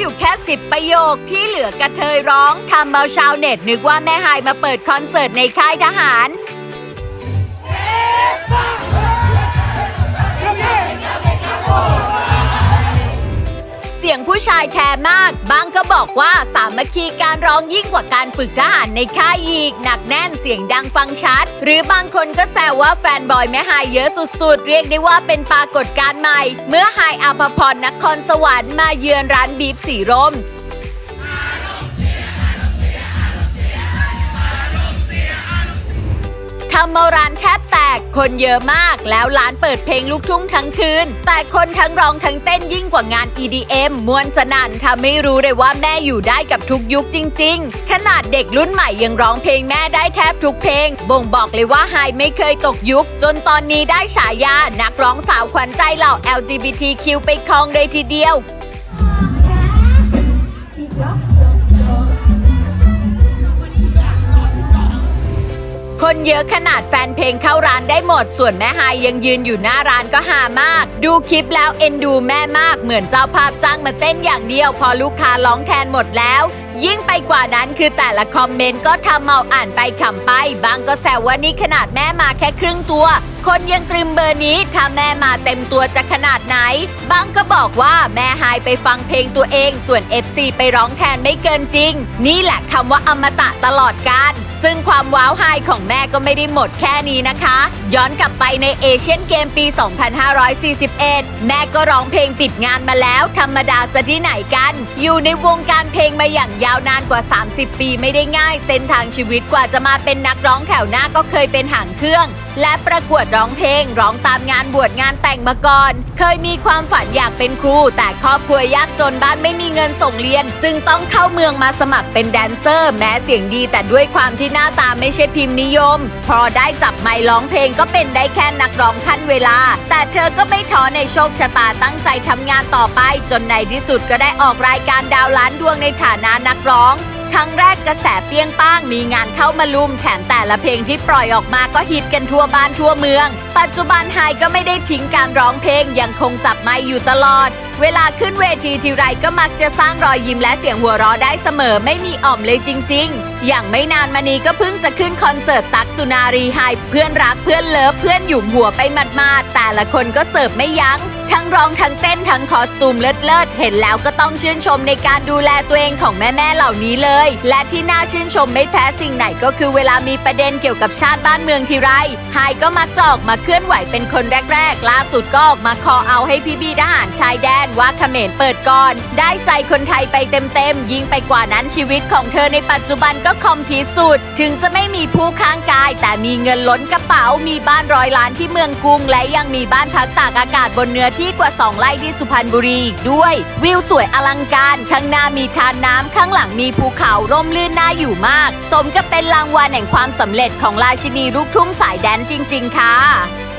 อยู่แค่ 10 ประโยคที่เหลือกระเทยร้องทำเอาชาวเน็ตนึกว่าแม่ฮายมาเปิดคอนเสิร์ตในค่ายทหาร ผู้ชายแท้มาก บางก็บอกว่าสามัคคีการร้องยิ่งกว่าการฝึกทหารในค่ายอีก หนักแน่นเสียงดังฟังชัด หรือบางคนก็แซวว่าแฟนบอยแม่ฮายเยอะสุดๆ เรียกได้ว่าเป็นปรากฏการณ์ใหม่ เมื่อไฮาภพรนครสวรรค์มาเยือนร้านบีบสีรม ทำเอาร้านแทบแตก คนเยอะมาก แล้วร้านเปิดเพลงลูกทุ่งทั้งคืน แต่คนทั้งร้องทั้งเต้นยิ่งกว่างาน EDM มวนสนั่นทำให้รู้เลยว่าแม่อยู่ได้กับทุกยุคจริง ๆ ขนาดเด็กรุ่นใหม่ยังร้องเพลงแม่ได้แทบทุกเพลง บ่งบอกเลยว่าไฮไม่เคยตกยุค จนตอนนี้ได้ฉายา นักร้องสาวขวัญใจเหล่า LGBTQ ไปครองเลยทีเดียว คนเยอะขนาดแฟนเพลงเข้าร้านได้หมด ส่วนแม่ฮายยังยืนอยู่หน้าร้านก็หามาก ดูคลิปแล้วเอ็นดูแม่มากเหมือนเจ้าภาพจ้างมาเต้นอย่างเดียว พอลูกค้าร้องแทนหมดแล้ว ยิ่งไปกว่านั้นคือแต่ละคอมเมนต์ก็ทำเมาอ่านไปขำไป บางก็แซวว่านี่ขนาดแม่มาแค่ครึ่งตัวคนยังตรึมเบอร์นี้ถ้าแม่มาเต็มตัวจะขนาดไหน บางก็บอกว่าแม่หายไปฟังเพลงตัวเอง ส่วน FC ไปร้องแทนไม่เกินจริง นี่แหละคำว่าอมตะตลอดการ ซึ่งความว้าวไฮของแม่ก็ไม่ได้หมดแค่นี้นะคะ ย้อนกลับไปในเอเชียนเกมปี 2541 แม่ก็ร้องเพลงปิดงานมาแล้ว ธรรมดาซะที่ไหนกัน อยู่ในวงการเพลงมาอย่างยาวนานกว่า 30 ปีไม่ได้ง่าย เส้นทางชีวิตกว่าจะมาเป็นนักร้องแถวหน้าก็เคยเป็นหางเครื่อง และประกวดร้องเพลงร้องตามงานบวชงานแต่งมาก่อน เคยมีความฝันอยากเป็นครู แต่ครอบครัวยากจนบ้านไม่มีเงินส่งเรียน จึงต้องเข้าเมืองมาสมัครเป็นแดนเซอร์ แม้เสียงดีแต่ด้วยความที่หน้าตาไม่ใช่พิมพ์นิยม พอได้จับไมค์ร้องเพลงก็เป็นได้แค่นักร้องขั้นเวลา แต่เธอก็ไม่ท้อในโชคชะตาตั้งใจทำงานต่อไป จนในที่สุดก็ได้ออกรายการดาวล้านดวงในฐานะนักร้อง ครั้งแรกกระแสเปี้ยงป้างมีงานเข้ามาลุมแถมแต่ละเพลงที่ปล่อยออกมาก็ฮิตกันทั่วบ้านทั่วเมือง ปัจจุบันไฮก็ไม่ได้ทิ้งการร้องเพลงยังคงจับไมค์อยู่ตลอด เวลาขึ้นเวทีทีไรก็มักจะสร้างรอยยิ้มและเสียงหัวเราะได้เสมอไม่มีอ่อมเลยจริง ๆ อย่างไม่นานมานี้ก็เพิ่งจะขึ้นคอนเสิร์ตตักสุนารีไฮเพื่อนรักเพื่อนเลิฟเพื่อนหยุมหัวไปมาดๆแต่ละคนก็เสิร์ฟไม่ยัง้ง ทั้งร้องทั้งเต้นทั้งคอสตูมเลิศเลิศๆเห็นแล้วก็ต้องชื่นชมในการดูแลตัวเองของแม่ๆเหล่านี้เลย และที่น่าชื่นชมไม่แพ้สิ่งไหนก็คือเวลามีประเด็นเกี่ยวกับชาติบ้านเมืองทีไรไฮก็มักจะออกมาเคลื่อนไหวเป็นคนแรก ๆ ล่าสุดก็ออกมาคอเอาให้พี่บีทหารชายแดนว่าเขมรเปิดก่อน ได้ใจคนไทยไปเต็มๆ ยิ่งไปกว่านั้นชีวิตของเธอในปัจจุบันก็คอมพีสุด ถึงจะไม่มีผู้ข้างกาย แต่มีเงินล้นกระเป๋า มีบ้านร้อยล้านที่เมืองกรุง และยังมีบ้านพักตากอากาศบนเนื้อที่กว่า 2 ไร่ที่สุพรรณบุรีอีกด้วย วิวสวยอลังการ ข้างหน้ามีทานน้ำข้างหลังมีภูเขาร่มรื่นน่าอยู่มาก สมกับเป็นรางวัลแห่งความสำเร็จของราชินีลูกทุ่งสายแดนจริง ๆ ค่ะ